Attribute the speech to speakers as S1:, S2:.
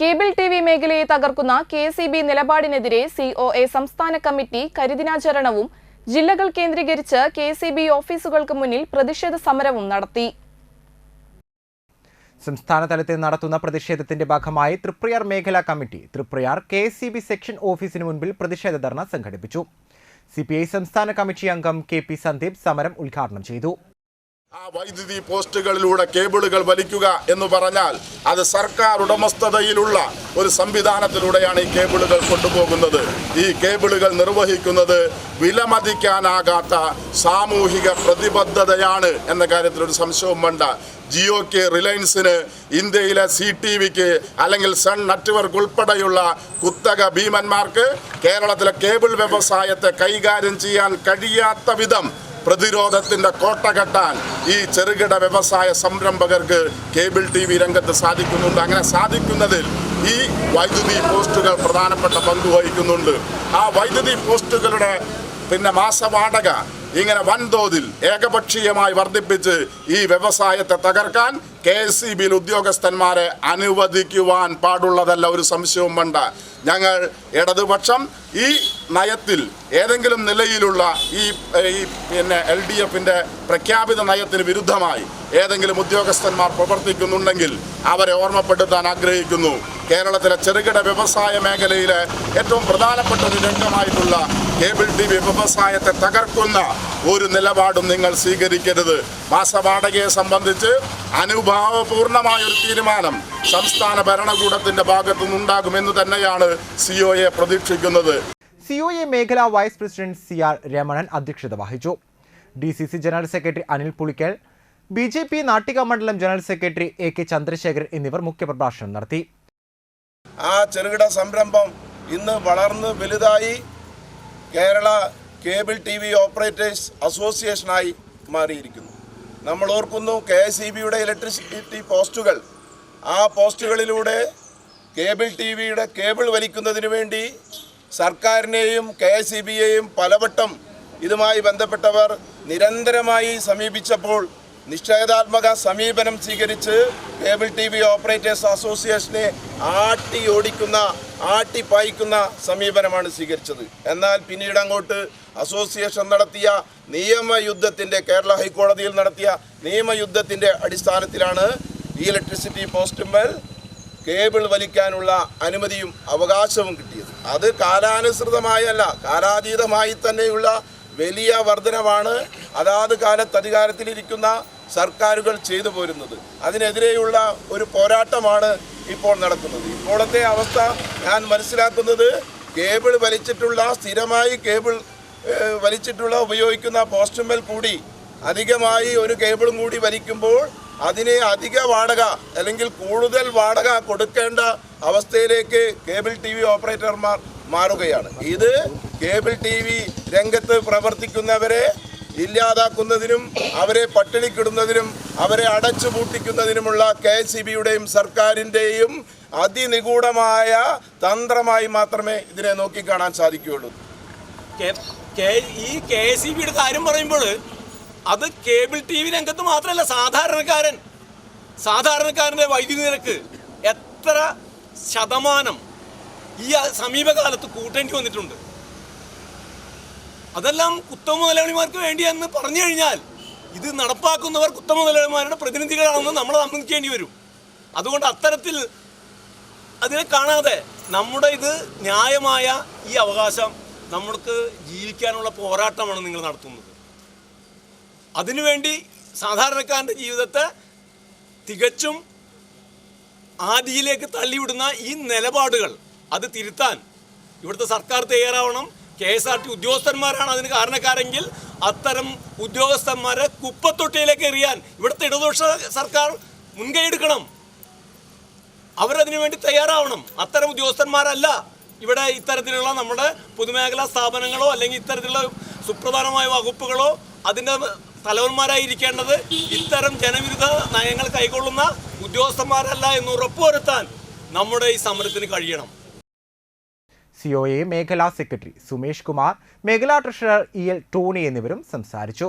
S1: Cable T V മേഖലയെ തകർക്കുന്ന K C B നിലപാടിനെതിരെ സി ഒ എ സംസ്ഥാന കമ്മിറ്റി കരിദിനാചരണവും ജില്ലകൾ കേന്ദ്രീകരിച്ച് കെ സി ബി ഓഫീസുകൾക്ക് മുന്നിൽ പ്രതിഷേധ സമരവും നടത്തി.
S2: സംസ്ഥാന തലത്തിൽ നടത്തുന്ന പ്രതിഷേധത്തിന്റെ ഭാഗമായി തൃപ്രയാർ മേഖലാ committee Triprayar K C B section ഓഫീസിന് മുൻപിൽ പ്രതിഷേധ ധർണ സംഘടിപ്പിച്ചു. സി പി ഐ സംസ്ഥാന കമ്മിറ്റി അംഗം കെ പി സന്ദീപ് സമരം ഉദ്ഘാടനം ചെയ്തു.
S3: ആ വൈദ്യുതി പോസ്റ്റുകളിലൂടെ കേബിളുകൾ വലിക്കുക എന്ന് പറഞ്ഞാൽ അത് സർക്കാർ ഉടമസ്ഥതയിലുള്ള ഒരു സംവിധാനത്തിലൂടെയാണ് ഈ കേബിളുകൾ കൊണ്ടുപോകുന്നത്. ഈ കേബിളുകൾ നിർവഹിക്കുന്നത് വിലമതിക്കാനാകാത്ത സാമൂഹിക പ്രതിബദ്ധതയാണ് എന്ന കാര്യത്തിൽ ഒരു സംശയവും വേണ്ട. ജിയോക്ക് റിലയൻസിന് ഇന്ത്യയിലെ സി ടി വിക്ക് അല്ലെങ്കിൽ സൺ നെറ്റ്വർക്ക് ഉൾപ്പെടെയുള്ള കുത്തക ഭീമന്മാർക്ക് കേരളത്തിലെ കേബിൾ വ്യവസായത്തെ കൈകാര്യം ചെയ്യാൻ കഴിയാത്ത വിധം പ്രതിരോധത്തിന്റെ കോട്ട കെട്ടാൻ ഈ ചെറുകിട വ്യവസായ സംരംഭകർക്ക് കേബിൾ ടി വി രംഗത്ത് സാധിക്കുന്നുണ്ട്. അങ്ങനെ സാധിക്കുന്നതിൽ ഈ വൈദ്യുതി പോസ്റ്റുകൾ പ്രധാനപ്പെട്ട പങ്ക് വഹിക്കുന്നുണ്ട്. ആ വൈദ്യുതി പോസ്റ്റുകളുടെ പിന്നെ മാസവാടക ഇങ്ങനെ വൻതോതിൽ ഏകപക്ഷീയമായി വർദ്ധിപ്പിച്ച് ഈ വ്യവസായത്തെ തകർക്കാൻ കെ എസ് ബിയിൽ ഉദ്യോഗസ്ഥന്മാരെ അനുവദിക്കുവാൻ പാടുള്ളതല്ല ഒരു സംശയവും വേണ്ട. ഞങ്ങൾ ഇടതുപക്ഷം ഈ നയത്തിൽ ഏതെങ്കിലും നിലയിലുള്ള ഈ ഈ പിന്നെ എൽ ഡി എഫിന്റെ പ്രഖ്യാപിത നയത്തിന് വിരുദ്ധമായി ഏതെങ്കിലും ഉദ്യോഗസ്ഥന്മാർ പ്രവർത്തിക്കുന്നുണ്ടെങ്കിൽ അവരെ ഓർമ്മപ്പെടുത്താൻ ആഗ്രഹിക്കുന്നു. കേരളത്തിലെ ചെറുകിട വ്യവസായ മേഖലയിലെ ഏറ്റവും പ്രധാനപ്പെട്ട ഒരു രംഗമായിട്ടുള്ള കേബിൾ ടി വി വ്യവസായത്തെ തകർക്കുന്ന ഒരു നിലപാടും നിങ്ങൾ സ്വീകരിക്കരുത്. മാസവാടകയെ സംബന്ധിച്ച് അനുഭാവപൂർണമായ ഒരു തീരുമാനം സംസ്ഥാന ഭരണകൂടത്തിന്റെ ഭാഗത്തു നിന്നുണ്ടാകുമെന്ന് തന്നെയാണ് സിഒയെ പ്രതീക്ഷിക്കുന്നത്.
S2: സി ഒ എ മേഖലാ vice president C R Ramanan അധ്യക്ഷത വഹിച്ചു. D C C general secretary Anil Pulickal B J P Nattika മണ്ഡലം general secretary A K Chandrasekharan എന്നിവർ മുഖ്യപ്രഭാഷണം നടത്തി.
S4: ആ ചെറുകിട സംരംഭം ഇന്ന് വളർന്ന് വലുതായി Kerala cable T V operators അസോസിയേഷനായി മാറിയിരിക്കുന്നു. നമ്മൾ ഓർക്കുന്നു കെ എസ് ഇ ബിയുടെ ഇലക്ട്രിസിറ്റി പോസ്റ്റുകൾ. ആ പോസ്റ്റുകളിലൂടെ കേബിൾ ടി വിയുടെ കേബിൾ വലിക്കുന്നതിന് വേണ്ടി സർക്കാരിനെയും കെ എസ് ഇ ബിയെയും പലവട്ടം ഇതുമായി ബന്ധപ്പെട്ടവർ നിരന്തരമായി സമീപിച്ചപ്പോൾ നിഷേധാത്മക സമീപനം സ്വീകരിച്ച് കേബിൾ ടി വി ഓപ്പറേറ്റേഴ്സ് അസോസിയേഷനെ ആട്ടി ഓടിക്കുന്ന ആട്ടി പായിക്കുന്ന സമീപനമാണ് സ്വീകരിച്ചത്. എന്നാൽ പിന്നീട് അങ്ങോട്ട് അസോസിയേഷൻ നടത്തിയ നിയമയുദ്ധത്തിന്റെ കേരള ഹൈക്കോടതിയിൽ നടത്തിയ നിയമയുദ്ധത്തിന്റെ അടിസ്ഥാനത്തിലാണ് ഇലക്ട്രിസിറ്റി പോസ്റ്റുമ്മൽ കേബിൾ വലിക്കാനുള്ള അനുമതിയും അവകാശവും കിട്ടിയത്. അത് കാലാനുസൃതമായല്ല കാലാതീതമായി തന്നെയുള്ള വലിയ വർധനവാണ്. അതാത് കാലത്ത് അധികാരത്തിലിരിക്കുന്ന സർക്കാരുകൾ ചെയ്തു പോരുന്നത്. അതിനെതിരെയുള്ള ഒരു പോരാട്ടമാണ് ഇപ്പോൾ നടക്കുന്നത്. ഇപ്പോഴത്തെ അവസ്ഥ ഞാൻ മനസ്സിലാക്കുന്നത് കേബിൾ വലിച്ചിട്ടുള്ള സ്ഥിരമായി കേബിൾ വലിച്ചിട്ടുള്ള ഉപയോഗിക്കുന്ന പോസ്റ്റുമേൽ കൂടി അധികമായി ഒരു കേബിളും കൂടി വലിക്കുമ്പോൾ അതിനെ അധിക വാടക അല്ലെങ്കിൽ കൂടുതൽ വാടക കൊടുക്കേണ്ട അവസ്ഥയിലേക്ക് കേബിൾ ടി വി ഓപ്പറേറ്റർമാർ മാറുകയാണ്. ഇത് കേബിൾ ടി വി രംഗത്ത് പ്രവർത്തിക്കുന്നവരെ ഇല്ലാതാക്കുന്നതിനും അവരെ പട്ടിണിക്കിടുന്നതിനും അവരെ അടച്ചു പൂട്ടിക്കുന്നതിനുമുള്ള കെ സി ബിയുടെയും സർക്കാരിന്റെയും അതിനിഗൂഢമായ തന്ത്രമായി മാത്രമേ ഇതിനെ നോക്കിക്കാണാൻ സാധിക്കുകയുള്ളൂ.
S5: ഈ കെ- കെ സി ബിയുടെ കാര്യം പറയുമ്പോൾ അത് കേബിൾ ടി വി രംഗത്ത് മാത്രമല്ല സാധാരണക്കാരൻ സാധാരണക്കാരന്റെ വൈദ്യുതി നിരക്ക് എത്ര ശതമാനം ഈ സമീപകാലത്ത് കൂട്ടേണ്ടി വന്നിട്ടുണ്ട്. അതെല്ലാം ഉത്തമ മുതലാളിമാർക്ക് വേണ്ടിയെന്ന് പറഞ്ഞു കഴിഞ്ഞാൽ ഇത് നടപ്പാക്കുന്നവർ ഉത്തമ മുതലാളിമാരുടെ പ്രതിനിധികളാണെന്ന് നമ്മൾ സംബന്ധിക്കേണ്ടി വരും. അതുകൊണ്ട് അത്തരത്തിൽ അതിനെ കാണാതെ നമ്മുടെ ഇത് ന്യായമായ ഈ അവകാശം നമ്മൾക്ക് ജീവിക്കാനുള്ള പോരാട്ടമാണ് നിങ്ങൾ നടത്തുന്നത്. അതിനുവേണ്ടി സാധാരണക്കാരന്റെ ജീവിതത്തെ തികച്ചും ആദിയിലേക്ക് തള്ളിവിടുന്ന ഈ നിലപാടുകൾ അത് തിരുത്താൻ ഇവിടുത്തെ സർക്കാർ തയ്യാറാവണം. കെ എസ് ആർ ടി ഉദ്യോഗസ്ഥന്മാരാണ് അതിന് കാരണക്കാരെങ്കിൽ അത്തരം ഉദ്യോഗസ്ഥന്മാരെ കുപ്പത്തൊട്ടിയിലേക്ക് എറിയാൻ ഇവിടുത്തെ ഇടതുപക്ഷ സർക്കാർ മുൻകൈ എടുക്കണം അവരതിനു വേണ്ടി തയ്യാറാവണം. അത്തരം ഉദ്യോഗസ്ഥന്മാരല്ല ഇവിടെ ഇത്തരത്തിലുള്ള നമ്മുടെ പൊതുമേഖലാ സ്ഥാപനങ്ങളോ അല്ലെങ്കിൽ ഇത്തരത്തിലുള്ള സുപ്രധാനമായ വകുപ്പുകളോ അതിന്റെ തലവന്മാരായിരിക്കേണ്ടത് ഇത്തരം ജനവിരുദ്ധ നയങ്ങൾ കൈക്കൊള്ളുന്ന ഉദ്യോഗസ്ഥന്മാരല്ല എന്ന് ഉറപ്പുവരുത്താൻ നമ്മുടെ ഈ സമരത്തിന് കഴിയണം.
S2: സി ഒ എ മേഖലാ സെക്രട്ടറി സുമേഷ് കുമാർ മേഖലാ ട്രഷറർ ഇ എൽ ടോണി എന്നിവരും സംസാരിച്ചു.